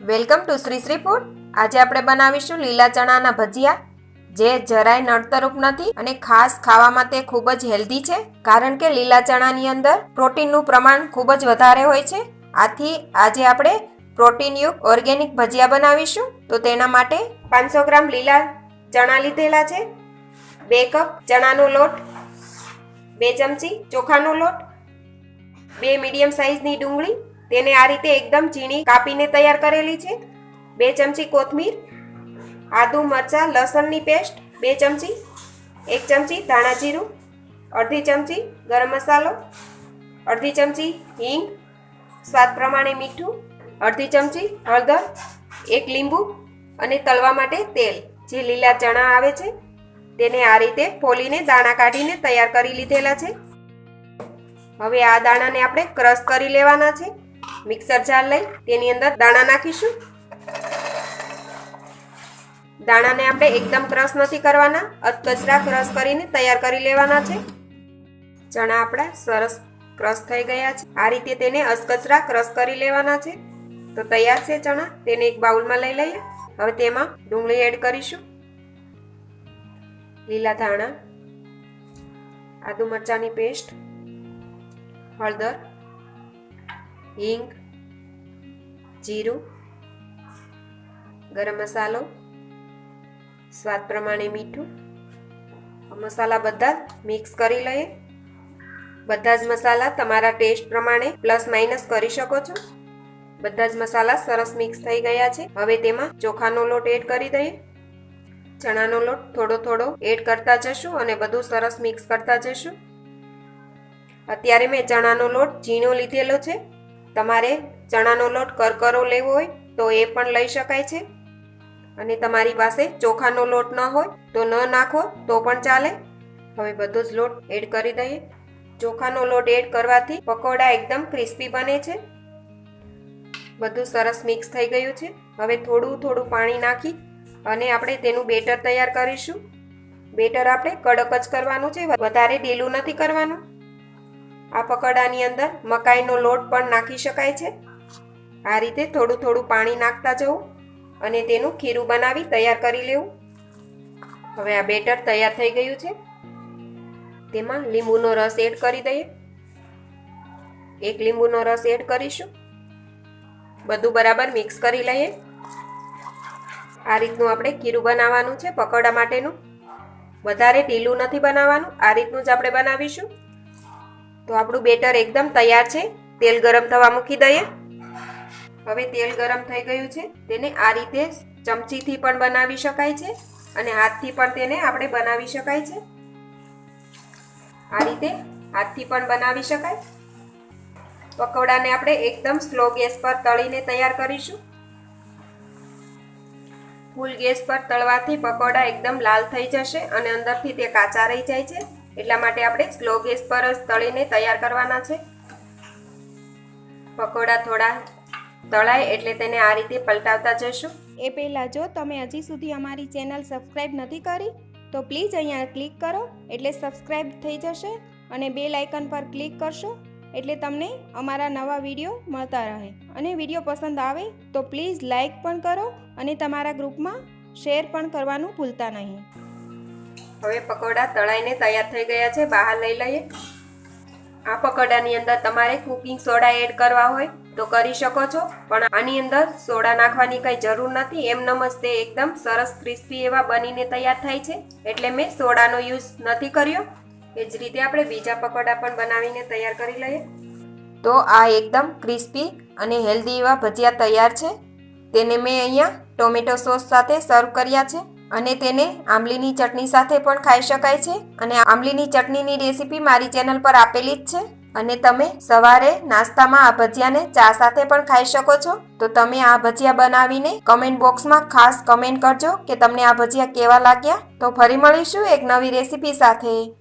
Welcome to Shri Shri food. આજે આપણે બનાવીશું લીલા ચણાના ભજીયા. જે જરાય નડતરૂપ નથી અને ખાસ ખાવામાં તે ખૂબ જ હેલ્ધી છે. કારણ કે લીલા ચણાની અંદર પ્રોટીનનું પ્રમાણ ખૂબ જ વધારે હોય છે. આથી આજે આપણે પ્રોટીનયુક્ત ઓર્ગેનિક ભજીયા બનાવીશું. તો તેના માટે પાંચસો ગ્રામ લીલા ચણા લીધેલા છે. બે કપ ચણાનો લોટ, બે ચમચી ચોખાનો લોટ, બે મીડિયમ સાઇઝની ડુંગળી તેને આ રીતે એકદમ ઝીણી કાપીને તૈયાર કરેલી છે. બે ચમચી કોથમીર, આદુ મરચાં, લસણની પેસ્ટ, બે ચમચી, એક ચમચી ધાણા જીરું, અડધી ચમચી ગરમ મસાલો, અડધી ચમચી હિંગ, સ્વાદ પ્રમાણે મીઠું, અડધી ચમચી હળદર, એક લીંબુ અને તળવા માટે તેલ. જે લીલા ચણા આવે છે, તેને આ રીતે ફોલીને દાણા કાઢીને તૈયાર કરી લીધેલા છે. હવે આ દાણાને આપણે ક્રશ કરી લેવાના છે. મિક્સર જાર લઈ, તેની અંદર દાણા નાખીશું. દાણાને આપણે એકદમ ક્રશ નથી કરવાના અધકચરા ક્રશ કરીને તૈયાર કરી લેવાના છે. ચણા આપણા સરસ ક્રશ થઈ ગયા છે. આ રીતે તેને અસકચરા ક્રશ કરી લેવાના છે. તો તૈયાર છે ચણા, તેને એક બાઉલમાં લઈ લઈએ. હવે તેમાં ડુંગળી એડ કરીશું. લીલા ધાણા, આદુ મરચાંની પેસ્ટ, હળદર હિંગ, જીરું, ગરમ મસાલો, સ્વાદ પ્રમાણે મીઠું. મસાલા બધા મિક્સ કરી લઈએ. બધા જ મસાલા તમારા ટેસ્ટ પ્રમાણે પ્લસ માઇનસ કરી શકો છો. બધા જ મસાલા સરસ મિક્સ થઈ ગયા છે. હવે તેમાં ચોખાનો લોટ એડ કરી દઈએ. ચણાનો લોટ થોડો થોડો એડ કરતા જશું અને બધું સરસ મિક્સ કરતા જશું. અત્યારે મેં ચણાનો લોટ ઝીણો લીધેલો છે. તમારે ચણાનો લોટ કરકરો લેવો હોય તો એ પણ લઈ શકાય છે. અને તમારી પાસે ચોખાનો લોટ ન હોય તો ન નાખો તો પણ ચાલે. હવે બધો જ લોટ એડ કરી દઈએ. ચોખાનો લોટ એડ કરવાથી પકોડા એકદમ ક્રિસ્પી બને છે. બધું સરસ મિક્સ થઈ ગયું છે. હવે થોડું થોડું પાણી નાખી અને આપણે તેનું બેટર તૈયાર કરીશું. બેટર આપણે કડક જ કરવાનું છે. વધારે ઢીલું નથી કરવાનું. આ પકોડાની અંદર મકાઈનો લોટ પણ નાખી શકાય છે. આ રીતે થોડું થોડું પાણી નાખતા જવું અને તેનું ખીરું બનાવી તૈયાર કરી લેવું. હવે આ બેટર તૈયાર થઈ ગયું છે. તેમાં લીંબુનો રસ એડ કરી દઈએ. એક લીંબુનો રસ એડ કરીશું. બધું બરાબર મિક્સ કરી લઈએ. આ રીતનું આપણે ખીરું બનાવવાનું છે પકોડા માટેનું. વધારે ઢીલું નથી બનાવવાનું. આ રીતનું જ આપણે બનાવીશું. તો આપણું બેટર એકદમ તૈયાર છે. તેલ ગરમ થવા મૂકી દઈએ. હવે તેલ ગરમ થઈ ગયું છે. તેને આ રીતે ચમચીથી પણ બનાવી શકાય છે અને હાથથી પણ તેને આપણે બનાવી શકાય છે. આ રીતે હાથથી પણ બનાવી શકાય. પકોડાને આપણે એકદમ સ્લો ગેસ પર તળીને તૈયાર કરીશું. ફૂલ ગેસ પર તળવાથી પકોડા એકદમ લાલ થઈ જશે અને અંદરથી તે કાચા રહી જાય છે. એટલા માટે આપણે સ્લો ગેસ પર જ તળીને તૈયાર કરવાના છે. પકોડા થોડા તળાય એટલે તેને આ રીતે પલટાવતા જશું. એ પહેલાં જો તમે હજી સુધી અમારી ચેનલ સબસ્ક્રાઈબ નથી કરી, તો પ્લીઝ અહીંયા ક્લિક કરો, એટલે સબસ્ક્રાઈબ થઈ જશે અને બે લાઇકન પર ક્લિક કરશો, એટલે તમને અમારા નવા વીડિયો મળતા રહે. અને વીડિયો પસંદ આવે તો પ્લીઝ લાઇક પણ કરો અને તમારા ગ્રુપમાં શેર પણ કરવાનું ભૂલતા નહીં. હવે પકોડા તળાઈને તૈયાર થઈ ગયા છે, બહાર લઈ લઈએ. આ પકોડાની અંદર તમારે કુકિંગ સોડા એડ કરવા હોય તો કરી શકો છો, પણ આની અંદર સોડા નાખવાની કંઈ જરૂર નથી. એમ જ તે એકદમ સરસ ક્રિસ્પી એવા બનીને તૈયાર થાય છે. એટલે મેં સોડાનો યુઝ નથી કર્યો. એ જ રીતે આપણે બીજા પકોડા પણ બનાવીને તૈયાર કરી લઈએ. તો આ એકદમ ક્રિસ્પી અને હેલ્ધી એવા ભજીયા તૈયાર છે. તેને મેં અહીંયા ટોમેટો સોસ સાથે સર્વ કર્યા છે. અને તેને આંબલીની ચટણી સાથે પણ ખાઈ શકાય છે. અને આંબલીની ચટણીની રેસીપી મારી ચેનલ પર આપેલી જ છે. અને તમે સવારે નાસ્તામાં આ ભજીયાને ચા સાથે પણ ખાઈ શકો છો. તો તમે આ ભજીયા બનાવીને કમેન્ટ બોક્સમાં ખાસ કમેન્ટ કરજો કે તમને આ ભજીયા કેવા લાગ્યા. તો ફરી મળીશું એક નવી રેસીપી સાથે.